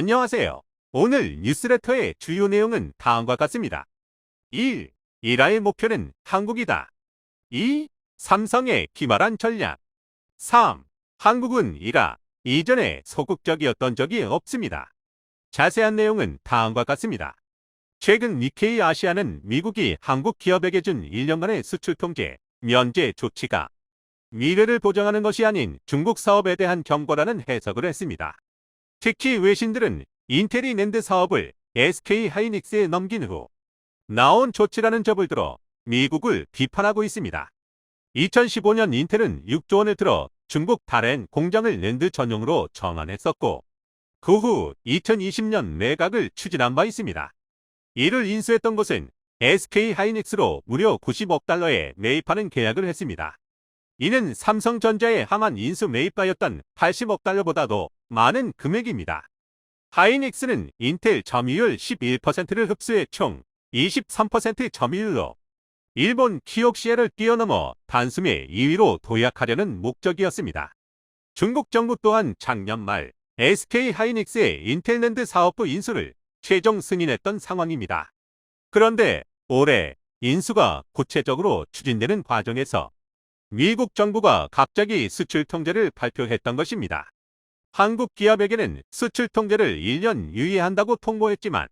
안녕하세요. 오늘 뉴스레터의 주요 내용은 다음과 같습니다. 1. 이라의 목표는 한국이다. 2. 삼성의 기말한 전략. 3. 한국은 이라 이전에 소극적이었던 적이 없습니다. 자세한 내용은 다음과 같습니다. 최근 니케이 아시아는 미국이 한국 기업에게 준 1년간의 수출 통제, 면제 조치가 미래를 보장하는 것이 아닌 중국 사업에 대한 경고라는 해석을 했습니다. 특히 외신들은 인텔이 낸드 사업을 SK 하이닉스에 넘긴 후 나온 조치라는 접을 들어 미국을 비판하고 있습니다. 2015년 인텔은 6조 원을 들어 중국 다렌 공장을 낸드 전용으로 정안했었고 그 후 2020년 매각을 추진한 바 있습니다. 이를 인수했던 곳은 SK 하이닉스로 무려 90억 달러에 매입하는 계약을 했습니다. 이는 삼성전자의 항한 인수 매입가였던 80억 달러보다도 많은 금액입니다. 하이닉스는 인텔 점유율 11%를 흡수해 총 23% 점유율로 일본 키옥시에를 뛰어넘어 단숨에 2위로 도약하려는 목적이었습니다. 중국 정부 또한 작년 말 SK 하이닉스의 인텔랜드 사업부 인수를 최종 승인했던 상황입니다. 그런데 올해 인수가 구체적으로 추진되는 과정에서 미국 정부가 갑자기 수출 통제를 발표했던 것입니다. 한국 기업에게는 수출 통제를 1년 유예한다고 통보했지만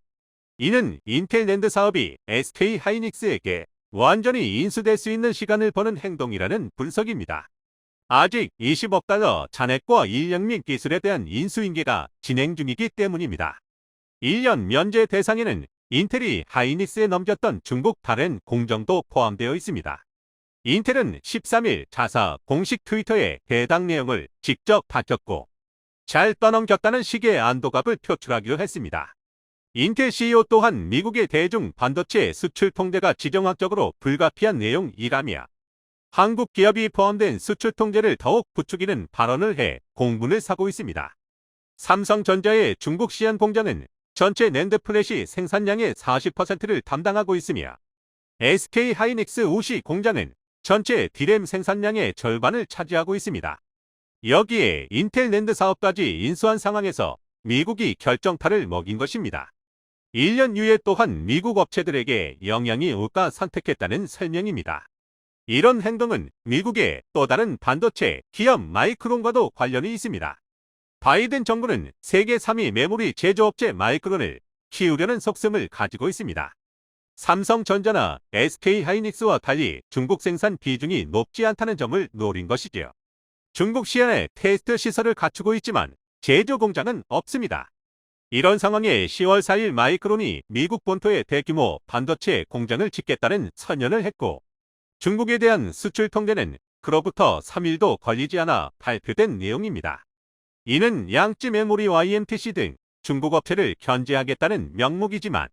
이는 인텔랜드 사업이 SK 하이닉스에게 완전히 인수될 수 있는 시간을 버는 행동이라는 분석입니다. 아직 20억 달러 잔액과 인력 및 기술에 대한 인수인계가 진행 중이기 때문입니다. 1년 면제 대상에는 인텔이 하이닉스에 넘겼던 중국 다른 공정도 포함되어 있습니다. 인텔은 13일 자사 공식 트위터에 해당 내용을 직접 밝혔고 잘 떠넘겼다는 식의 안도감을 표출하기도 했습니다. 인텔 CEO 또한 미국의 대중 반도체 수출 통제가 지정학적으로 불가피한 내용이라며 한국 기업이 포함된 수출 통제를 더욱 부추기는 발언을 해 공분을 사고 있습니다. 삼성전자의 중국 시안 공장은 전체 낸드 플래시 생산량의 40%를 담당하고 있으며 SK 하이닉스 우시 공장은 전체 디램 생산량의 절반을 차지하고 있습니다. 여기에 인텔 낸드 사업까지 인수한 상황에서 미국이 결정타를 먹인 것입니다. 1년 유예 또한 미국 업체들에게 영향이 올까 선택했다는 설명입니다. 이런 행동은 미국의 또 다른 반도체 기업 마이크론과도 관련이 있습니다. 바이든 정부는 세계 3위 메모리 제조업체 마이크론을 키우려는 속셈을 가지고 있습니다. 삼성전자나 SK 하이닉스와 달리 중국 생산 비중이 높지 않다는 점을 노린 것이지요. 중국 시안에 테스트 시설을 갖추고 있지만 제조 공장은 없습니다. 이런 상황에 10월 4일 마이크론이 미국 본토에 대규모 반도체 공장을 짓겠다는 선언을 했고 중국에 대한 수출 통제는 그로부터 3일도 걸리지 않아 발표된 내용입니다. 이는 양찌 메모리 YMTC 등 중국 업체를 견제하겠다는 명목이지만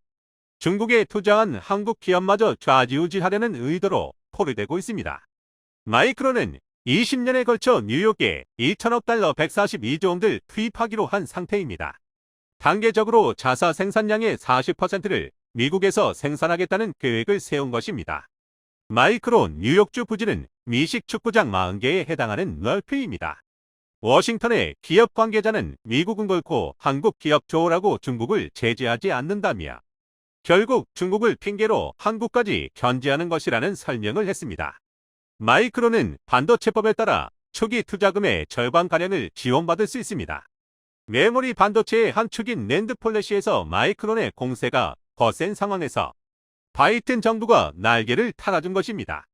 중국에 투자한 한국 기업마저 좌지우지하려는 의도로 포르되고 있습니다. 마이크론은 20년에 걸쳐 뉴욕에 2천억 달러 142조 원을 투입하기로 한 상태입니다. 단계적으로 자사 생산량의 40%를 미국에서 생산하겠다는 계획을 세운 것입니다. 마이크론 뉴욕주 부지는 미식 축구장 40개에 해당하는 넓이입니다. 워싱턴의 기업 관계자는 미국은 결코 한국 기업 조라고 중국을 제재하지 않는다며 결국 중국을 핑계로 한국까지 견제하는 것이라는 설명을 했습니다. 마이크론은 반도체법에 따라 초기 투자금의 절반가량을 지원받을 수 있습니다. 메모리 반도체의 한 축인 낸드 폴레시에서 마이크론의 공세가 거센 상황에서 바이튼 정부가 날개를 탈아준 것입니다.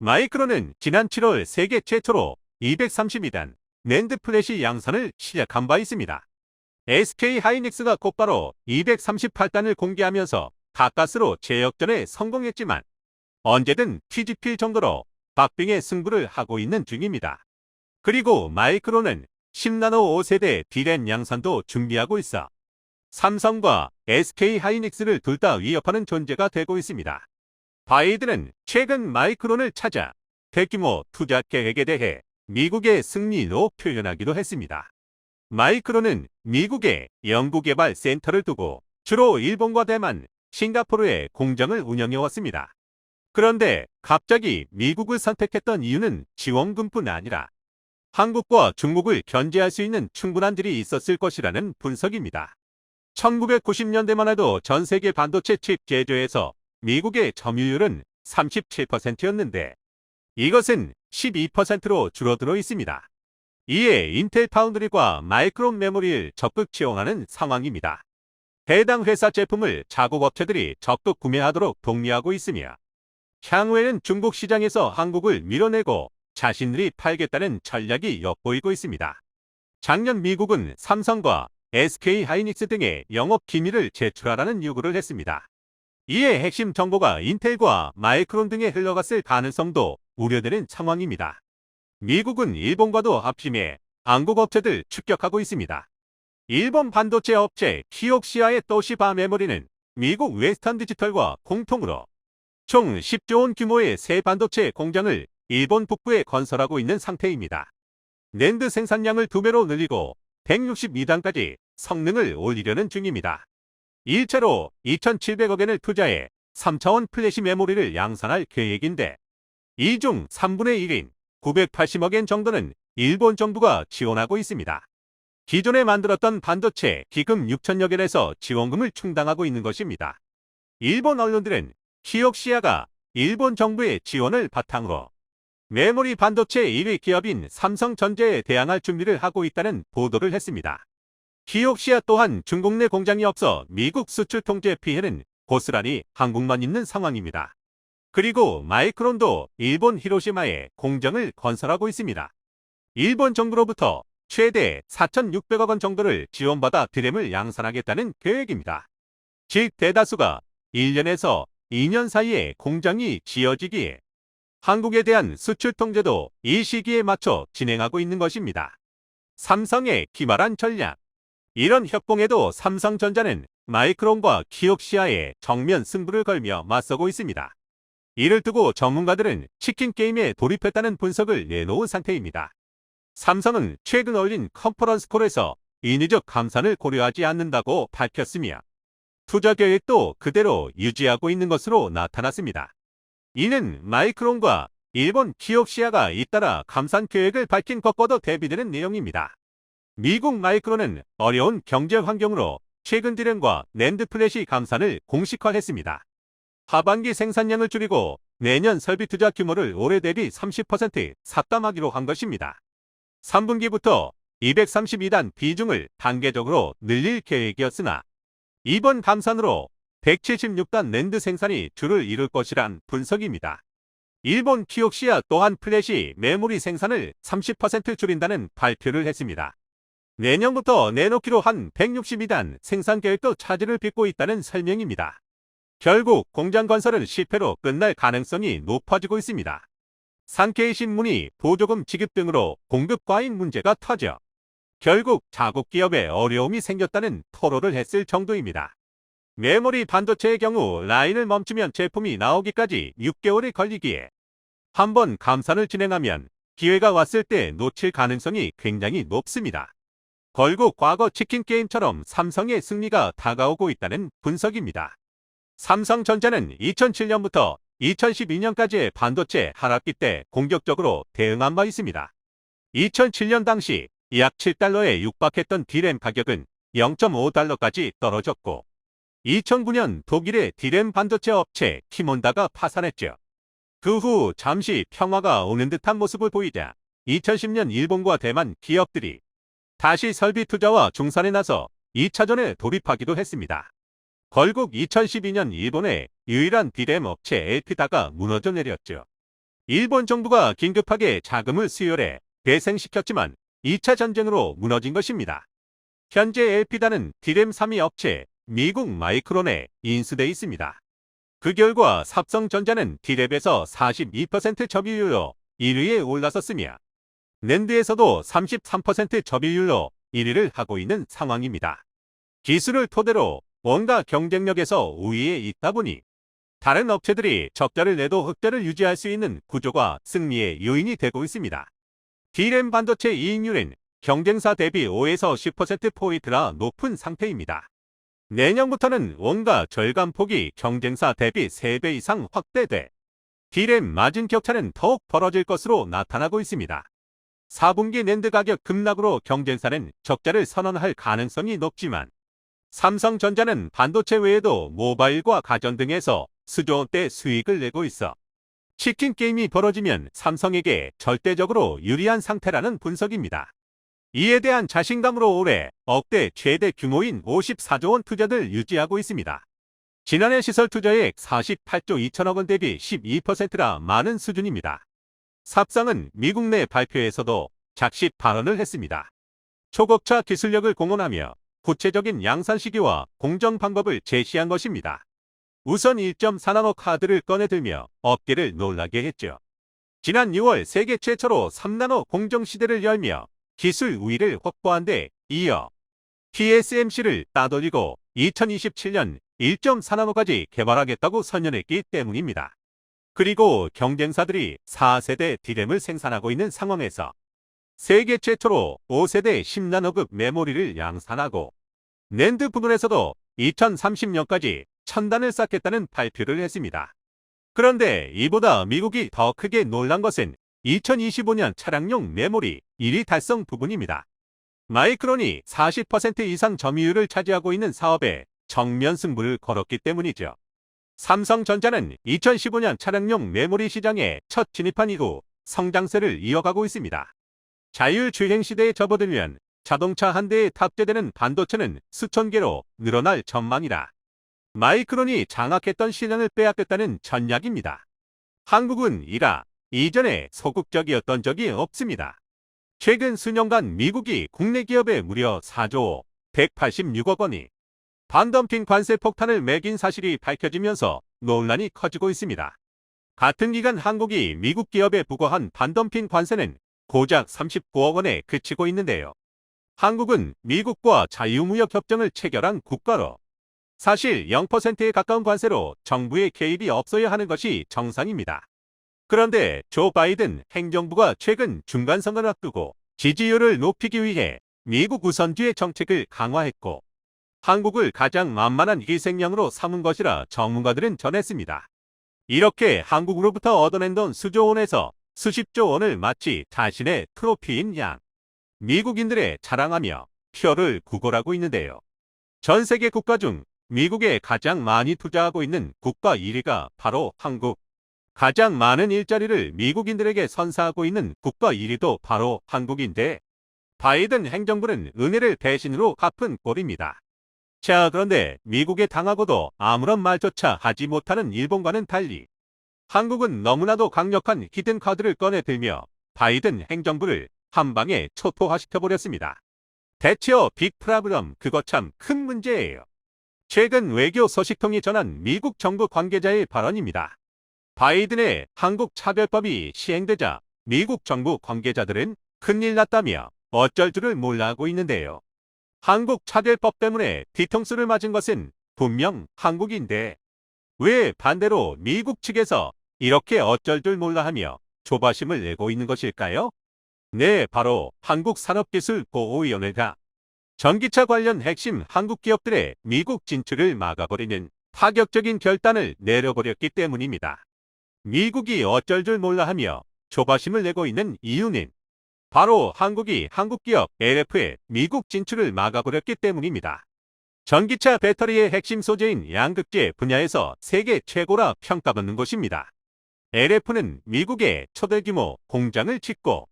마이크론은 지난 7월 세계 최초로 232단 낸드 플래시 양산을 시작한 바 있습니다. SK 하이닉스가 곧바로 238단을 공개하면서 가까스로 재역전에 성공했지만 언제든 뒤집힐 정도로 박빙의 승부를 하고 있는 중입니다. 그리고 마이크로는 10나노 5세대 디램 양산도 준비하고 있어 삼성과 SK 하이닉스를 둘 다 위협하는 존재가 되고 있습니다. 바이든은 최근 마이크론을 찾아 대규모 투자 계획에 대해 미국의 승리로 표현하기도 했습니다. 마이크로는 미국의 연구개발 센터를 두고 주로 일본과 대만, 싱가포르에 공장을 운영해왔습니다. 그런데 갑자기 미국을 선택했던 이유는 지원금뿐 아니라 한국과 중국을 견제할 수 있는 충분한 질이 있었을 것이라는 분석입니다. 1990년대만 해도 전 세계 반도체 칩 제조에서 미국의 점유율은 37%였는데 이것은 12%로 줄어들어 있습니다. 이에 인텔 파운드리과 마이크론 메모리를 적극 지원하는 상황입니다. 해당 회사 제품을 자국 업체들이 적극 구매하도록 독려하고 있으며 향후에는 중국 시장에서 한국을 밀어내고 자신들이 팔겠다는 전략이 엿보이고 있습니다. 작년 미국은 삼성과 SK 하이닉스 등의 영업 기밀을 제출하라는 요구를 했습니다. 이에 핵심 정보가 인텔과 마이크론 등에 흘러갔을 가능성도 우려되는 상황입니다. 미국은 일본과도 합심해 한국 업체들 추격하고 있습니다. 일본 반도체 업체 키옥시아의 또시바 메모리는 미국 웨스턴 디지털과 공통으로 총 10조 원 규모의 새 반도체 공장을 일본 북부에 건설하고 있는 상태입니다. 낸드 생산량을 두 배로 늘리고 162단까지 성능을 올리려는 중입니다. 일차로 2,700억 엔을 투자해 3차원 플래시 메모리를 양산할 계획인데 이 중 3분의 1인 980억 엔 정도는 일본 정부가 지원하고 있습니다. 기존에 만들었던 반도체 기금 6천여 개에서 지원금을 충당하고 있는 것입니다. 일본 언론들은 키옥시아가 일본 정부의 지원을 바탕으로 메모리 반도체 1위 기업인 삼성전자에 대항할 준비를 하고 있다는 보도를 했습니다. 키옥시아 또한 중국 내 공장이 없어 미국 수출 통제 피해는 고스란히 한국만 있는 상황입니다. 그리고 마이크론도 일본 히로시마에 공장을 건설하고 있습니다. 일본 정부로부터 최대 4,600억 원 정도를 지원받아 드램을 양산하겠다는 계획입니다. 즉 대다수가 1년에서 2년 사이에 공장이 지어지기에 한국에 대한 수출 통제도 이 시기에 맞춰 진행하고 있는 것입니다. 삼성의 기말한 전략 이런 협공에도 삼성전자는 마이크론과 키옥시아에 정면 승부를 걸며 맞서고 있습니다. 이를 두고 전문가들은 치킨 게임에 돌입했다는 분석을 내놓은 상태입니다. 삼성은 최근 올린 컨퍼런스 콜에서 인위적 감산을 고려하지 않는다고 밝혔으며 투자 계획도 그대로 유지하고 있는 것으로 나타났습니다. 이는 마이크론과 일본 키옥시아가 잇따라 감산 계획을 밝힌 것과도 대비되는 내용입니다. 미국 마이크론은 어려운 경제 환경으로 최근 디램과 낸드 플래시 감산을 공식화했습니다. 하반기 생산량을 줄이고 내년 설비 투자 규모를 올해 대비 30% 삭감하기로 한 것입니다. 3분기부터 232단 비중을 단계적으로 늘릴 계획이었으나 이번 감산으로 176단 랜드 생산이 줄을 이룰 것이란 분석입니다. 일본 키옥시아 또한 플래시 메모리 생산을 30% 줄인다는 발표를 했습니다. 내년부터 내놓기로 한 162단 생산 계획도 차질을 빚고 있다는 설명입니다. 결국 공장 건설은 실패로 끝날 가능성이 높아지고 있습니다. 산케이 신문이 보조금 지급 등으로 공급 과잉 문제가 터져 결국 자국 기업에 어려움이 생겼다는 토로를 했을 정도입니다. 메모리 반도체의 경우 라인을 멈추면 제품이 나오기까지 6개월이 걸리기에 한 번 감산을 진행하면 기회가 왔을 때 놓칠 가능성이 굉장히 높습니다. 결국 과거 치킨 게임처럼 삼성의 승리가 다가오고 있다는 분석입니다. 삼성전자는 2007년부터 2012년까지의 반도체 하락기 때 공격적으로 대응한 바 있습니다. 2007년 당시 약 7달러에 육박했던 디램 가격은 0.5달러까지 떨어졌고 2009년 독일의 디램 반도체 업체 키몬다가 파산했죠. 그 후 잠시 평화가 오는 듯한 모습을 보이자 2010년 일본과 대만 기업들이 다시 설비 투자와 중산에 나서 2차전에 돌입하기도 했습니다. 결국 2012년 일본의 유일한 디램 업체 엘피다가 무너져 내렸죠. 일본 정부가 긴급하게 자금을 수혈해 대생시켰지만 2차 전쟁으로 무너진 것입니다. 현재 엘피다는 디램 3위 업체 미국 마이크론에 인수돼 있습니다. 그 결과 삽성전자는 디랩에서 42% 점유율로 1위에 올라섰으며 랜드에서도 33% 점유율로 1위를 하고 있는 상황입니다. 기술을 토대로 뭔가 경쟁력에서 우위에 있다 보니 다른 업체들이 적자를 내도 흑자를 유지할 수 있는 구조가 승리의 요인이 되고 있습니다. D램 반도체 이익률은 경쟁사 대비 5에서 10%포인트나 높은 상태입니다. 내년부터는 원가 절감폭이 경쟁사 대비 3배 이상 확대돼 D램 마진 격차는 더욱 벌어질 것으로 나타나고 있습니다. 4분기 낸드 가격 급락으로 경쟁사는 적자를 선언할 가능성이 높지만 삼성전자는 반도체 외에도 모바일과 가전 등에서 수조 원대 수익을 내고 있어 치킨 게임이 벌어지면 삼성에게 절대적으로 유리한 상태라는 분석입니다. 이에 대한 자신감으로 올해 억대 최대 규모인 54조 원 투자를 유지하고 있습니다. 지난해 시설 투자액 48조 2천억 원 대비 12%라 많은 수준입니다. 삽상은 미국 내 발표에서도 작식 발언을 했습니다. 초급차 기술력을 공헌하며 구체적인 양산 시기와 공정 방법을 제시한 것입니다. 우선 1.4나노 카드를 꺼내들며 업계를 놀라게 했죠. 지난 6월 세계 최초로 3나노 공정 시대를 열며 기술 우위를 확보한 데 이어 TSMC를 따돌리고 2027년 1.4나노까지 개발하겠다고 선언했기 때문입니다. 그리고 경쟁사들이 4세대 디램을 생산하고 있는 상황에서 세계 최초로 5세대 10나노급 메모리를 양산하고 낸드 부분에서도 2030년까지 천단을 쌓겠다는 발표를 했습니다. 그런데 이보다 미국이 더 크게 놀란 것은 2025년 차량용 메모리 1위 달성 부분입니다. 마이크론이 40% 이상 점유율을 차지하고 있는 사업에 정면 승부를 걸었기 때문이죠. 삼성전자는 2015년 차량용 메모리 시장에 첫 진입한 이후 성장세를 이어가고 있습니다. 자율주행 시대에 접어들면 자동차 한 대에 탑재되는 반도체는 수천 개로 늘어날 전망이라 마이크론이 장악했던 시장을 빼앗겼다는 전략입니다. 한국은 이라 이전에 소극적이었던 적이 없습니다. 최근 수년간 미국이 국내 기업에 무려 4조 186억 원이 반덤핑 관세 폭탄을 매긴 사실이 밝혀지면서 논란이 커지고 있습니다. 같은 기간 한국이 미국 기업에 부과한 반덤핑 관세는 고작 39억 원에 그치고 있는데요. 한국은 미국과 자유무역 협정을 체결한 국가로 사실 0%에 가까운 관세로 정부의 개입이 없어야 하는 것이 정상입니다. 그런데 조 바이든 행정부가 최근 중간선거를 앞두고 지지율을 높이기 위해 미국 우선주의 정책을 강화했고 한국을 가장 만만한 희생양으로 삼은 것이라 전문가들은 전했습니다. 이렇게 한국으로부터 얻어낸 돈 수조 원에서 수십조 원을 마치 자신의 트로피인 양 미국인들의 자랑하며 표를 구걸하고 있는데요. 전 세계 국가 중 미국에 가장 많이 투자하고 있는 국가 1위가 바로 한국. 가장 많은 일자리를 미국인들에게 선사하고 있는 국가 1위도 바로 한국인데 바이든 행정부는 은혜를 대신으로 갚은 꼴입니다. 자, 그런데 미국에 당하고도 아무런 말조차 하지 못하는 일본과는 달리 한국은 너무나도 강력한 히든 카드를 꺼내 들며 바이든 행정부를 한 방에 초토화시켜버렸습니다. 대체어 빅 프라브럼 그거 참 큰 문제예요. 최근 외교 소식통이 전한 미국 정부 관계자의 발언입니다. 바이든의 한국 차별법이 시행되자 미국 정부 관계자들은 큰일 났다며 어쩔 줄을 몰라 하고 있는데요. 한국 차별법 때문에 뒤통수를 맞은 것은 분명 한국인데 왜 반대로 미국 측에서 이렇게 어쩔 줄 몰라 하며 조바심을 내고 있는 것일까요? 네, 바로 한국산업기술보호위원회가 전기차 관련 핵심 한국 기업들의 미국 진출을 막아버리는 파격적인 결단을 내려버렸기 때문입니다. 미국이 어쩔 줄 몰라 하며 조바심을 내고 있는 이유는 바로 한국이 한국 기업 LF의 미국 진출을 막아버렸기 때문입니다. 전기차 배터리의 핵심 소재인 양극재 분야에서 세계 최고라 평가받는 곳입니다. LF는 미국에 초대규모 공장을 짓고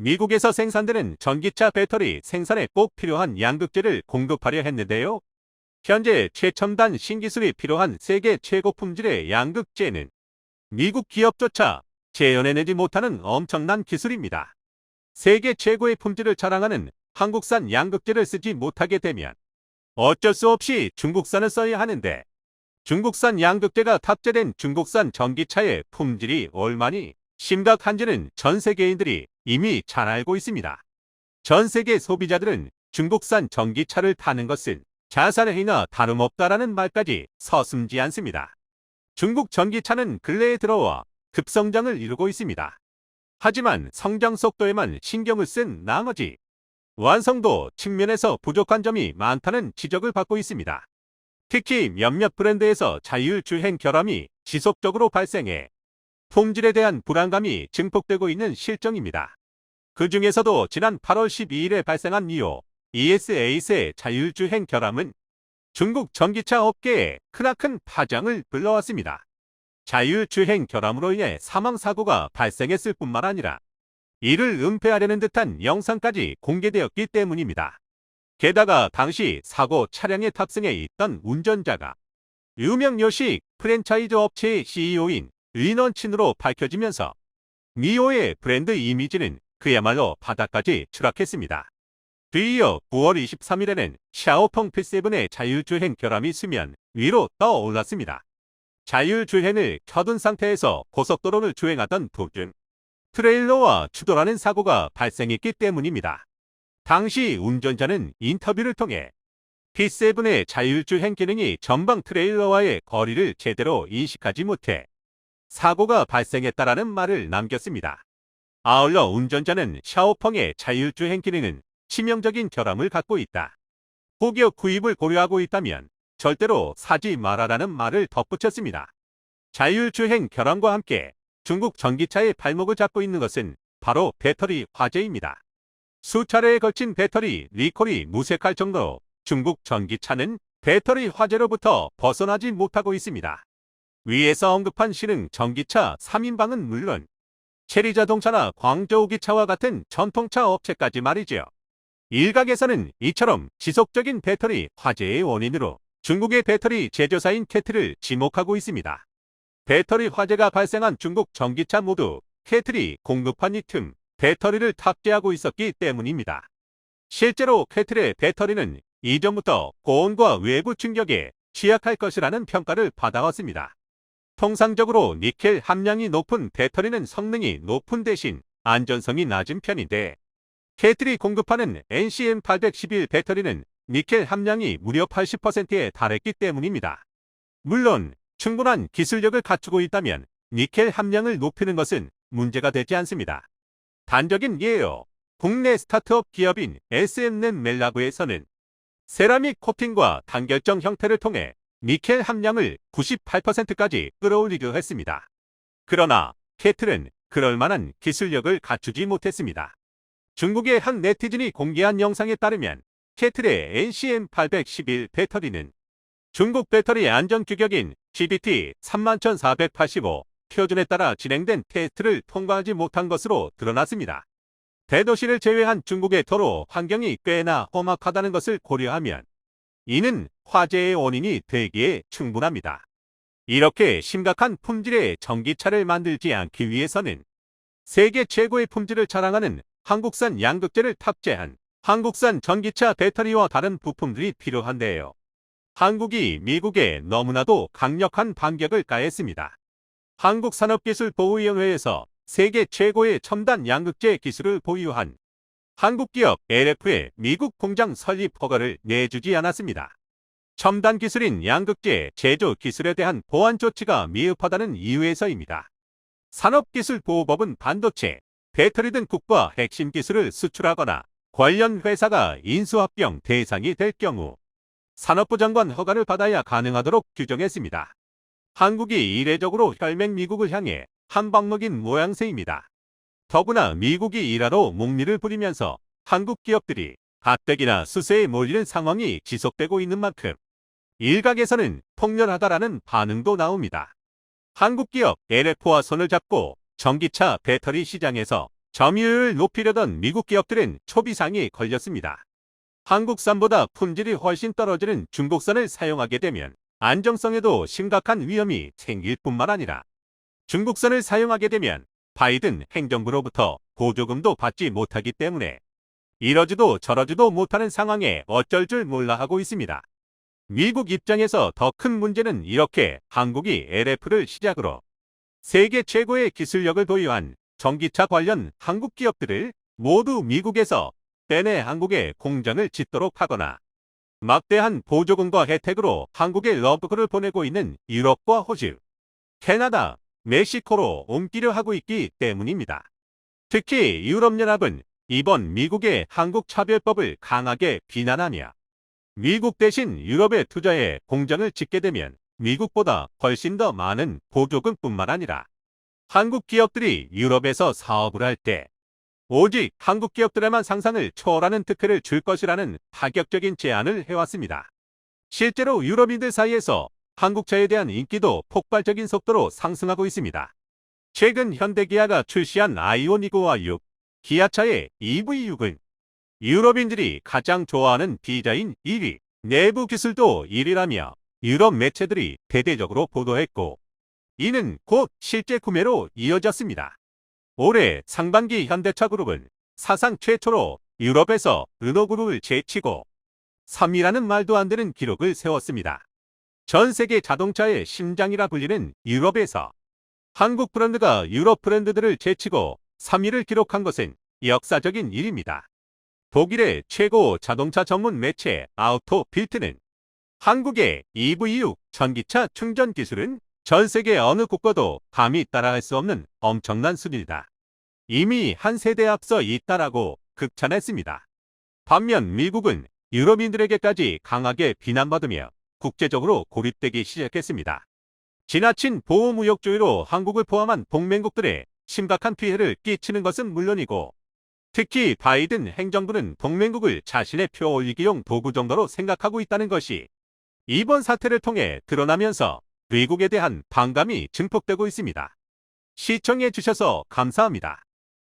미국에서 생산되는 전기차 배터리 생산에 꼭 필요한 양극재를 공급하려 했는데요. 현재 최첨단 신기술이 필요한 세계 최고 품질의 양극재는 미국 기업조차 재현해내지 못하는 엄청난 기술입니다. 세계 최고의 품질을 자랑하는 한국산 양극재를 쓰지 못하게 되면 어쩔 수 없이 중국산을 써야 하는데 중국산 양극재가 탑재된 중국산 전기차의 품질이 얼마니 심각한지는 전 세계인들이 이미 잘 알고 있습니다. 전 세계 소비자들은 중국산 전기차를 타는 것은 자살행위나 다름없다라는 말까지 서슴지 않습니다. 중국 전기차는 근래에 들어와 급성장을 이루고 있습니다. 하지만 성장 속도에만 신경을 쓴 나머지 완성도 측면에서 부족한 점이 많다는 지적을 받고 있습니다. 특히 몇몇 브랜드에서 자율주행 결함이 지속적으로 발생해 품질에 대한 불안감이 증폭되고 있는 실정입니다. 그 중에서도 지난 8월 12일에 발생한 니오 ES8의 자율주행 결함은 중국 전기차 업계에 크나큰 파장을 불러왔습니다. 자율주행 결함으로 인해 사망사고가 발생했을 뿐만 아니라 이를 은폐하려는 듯한 영상까지 공개되었기 때문입니다. 게다가 당시 사고 차량에 탑승해 있던 운전자가 유명 요식 프랜차이즈 업체의 CEO인 리넌친으로 밝혀지면서 미오의 브랜드 이미지는 그야말로 바닥까지 추락했습니다. 뒤이어 9월 23일에는 샤오펑 P7의 자율주행 결함이 수면 위로 떠올랐습니다. 자율주행을 켜둔 상태에서 고속도로를 주행하던 도중 트레일러와 추돌하는 사고가 발생했기 때문입니다. 당시 운전자는 인터뷰를 통해 P7의 자율주행 기능이 전방 트레일러와의 거리를 제대로 인식하지 못해 사고가 발생했다라는 말을 남겼습니다. 아울러 운전자는 샤오펑의 자율주행 기능은 치명적인 결함을 갖고 있다. 고기업 구입을 고려하고 있다면 절대로 사지 말아라는 말을 덧붙였습니다. 자율주행 결함과 함께 중국 전기차의 발목을 잡고 있는 것은 바로 배터리 화재입니다. 수차례에 걸친 배터리 리콜이 무색할 정도로 중국 전기차는 배터리 화재로부터 벗어나지 못하고 있습니다. 위에서 언급한 신흥 전기차 3인방은 물론 체리 자동차나 광저우 기차와 같은 전통차 업체까지 말이지요. 일각에서는 이처럼 지속적인 배터리 화재의 원인으로 중국의 배터리 제조사인 캐트를 지목하고 있습니다. 배터리 화재가 발생한 중국 전기차 모두 캐틀이 공급한 이틈 배터리를 탑재하고 있었기 때문입니다. 실제로 캐틀의 배터리는 이전부터 고온과 외부 충격에 취약할 것이라는 평가를 받아왔습니다. 통상적으로 니켈 함량이 높은 배터리는 성능이 높은 대신 안전성이 낮은 편인데 캐틀이 공급하는 NCM811 배터리는 니켈 함량이 무려 80%에 달했기 때문입니다. 물론 충분한 기술력을 갖추고 있다면 니켈 함량을 높이는 것은 문제가 되지 않습니다. 단적인 예요. 국내 스타트업 기업인 SM넷 멜라브에서는 세라믹 코팅과 단결정 형태를 통해 니켈 함량을 98%까지 끌어올리려 했습니다. 그러나 캐틀은 그럴 만한 기술력을 갖추지 못했습니다. 중국의 한 네티즌이 공개한 영상에 따르면 캐틀의 NCM811 배터리는 중국 배터리 안전 규격인 GBT 31,485 표준에 따라 진행된 테스트를 통과하지 못한 것으로 드러났습니다. 대도시를 제외한 중국의 도로 환경이 꽤나 험악하다는 것을 고려하면 이는 화재의 원인이 되기에 충분합니다. 이렇게 심각한 품질의 전기차를 만들지 않기 위해서는 세계 최고의 품질을 자랑하는 한국산 양극재를 탑재한 한국산 전기차 배터리와 다른 부품들이 필요한데요. 한국이 미국에 너무나도 강력한 반격을 가했습니다. 한국산업기술보호위원회에서 세계 최고의 첨단 양극재 기술을 보유한 한국 기업 LF의 미국 공장 설립 허가를 내주지 않았습니다. 첨단 기술인 양극재 제조 기술에 대한 보안 조치가 미흡하다는 이유에서입니다. 산업기술보호법은 반도체, 배터리 등 국가 핵심 기술을 수출하거나 관련 회사가 인수합병 대상이 될 경우 산업부 장관 허가를 받아야 가능하도록 규정했습니다. 한국이 이례적으로 혈맹 미국을 향해 한방 먹인 모양새입니다. 더구나 미국이 일하러 목리를 부리면서 한국 기업들이 가뜩이나 수세에 몰리는 상황이 지속되고 있는 만큼 일각에서는 폭렬하다라는 반응도 나옵니다. 한국 기업 LF와 손을 잡고 전기차 배터리 시장에서 점유율을 높이려던 미국 기업들은 초비상이 걸렸습니다. 한국산보다 품질이 훨씬 떨어지는 중국산을 사용하게 되면 안정성에도 심각한 위험이 생길 뿐만 아니라 중국산을 사용하게 되면 바이든 행정부로부터 보조금도 받지 못하기 때문에 이러지도 저러지도 못하는 상황에 어쩔 줄 몰라 하고 있습니다. 미국 입장에서 더 큰 문제는 이렇게 한국이 LF를 시작으로 세계 최고의 기술력을 보유한 전기차 관련 한국 기업들을 모두 미국에서 빼내 한국에 공장을 짓도록 하거나 막대한 보조금과 혜택으로 한국에 러브콜을 보내고 있는 유럽과 호주, 캐나다, 멕시코로 옮기려 하고 있기 때문입니다. 특히 유럽연합은 이번 미국의 한국 차별법을 강하게 비난하며 미국 대신 유럽에 투자해 공장을 짓게 되면 미국보다 훨씬 더 많은 보조금뿐만 아니라 한국 기업들이 유럽에서 사업을 할 때 오직 한국 기업들에만 상상을 초월하는 특혜를 줄 것이라는 파격적인 제안을 해왔습니다. 실제로 유럽인들 사이에서 한국차에 대한 인기도 폭발적인 속도로 상승하고 있습니다. 최근 현대기아가 출시한 아이오닉5와 6, 기아차의 EV6은 유럽인들이 가장 좋아하는 디자인 1위, 내부 기술도 1위라며 유럽 매체들이 대대적으로 보도했고, 이는 곧 실제 구매로 이어졌습니다. 올해 상반기 현대차 그룹은 사상 최초로 유럽에서 르노그룹을 제치고 3위라는 말도 안 되는 기록을 세웠습니다. 전 세계 자동차의 심장이라 불리는 유럽에서 한국 브랜드가 유럽 브랜드들을 제치고 3위를 기록한 것은 역사적인 일입니다. 독일의 최고 자동차 전문 매체 아우토 빌트는 한국의 EV6 전기차 충전 기술은 전 세계 어느 국가도 감히 따라갈 수 없는 엄청난 수준이다. 이미 한 세대 앞서 있다라고 극찬했습니다. 반면 미국은 유럽인들에게까지 강하게 비난받으며 국제적으로 고립되기 시작했습니다. 지나친 보호 무역주의로 한국을 포함한 동맹국들에 심각한 피해를 끼치는 것은 물론이고 특히 바이든 행정부는 동맹국을 자신의 표 올리기용 도구 정도로 생각하고 있다는 것이 이번 사태를 통해 드러나면서 미국에 대한 반감이 증폭되고 있습니다. 시청해 주셔서 감사합니다.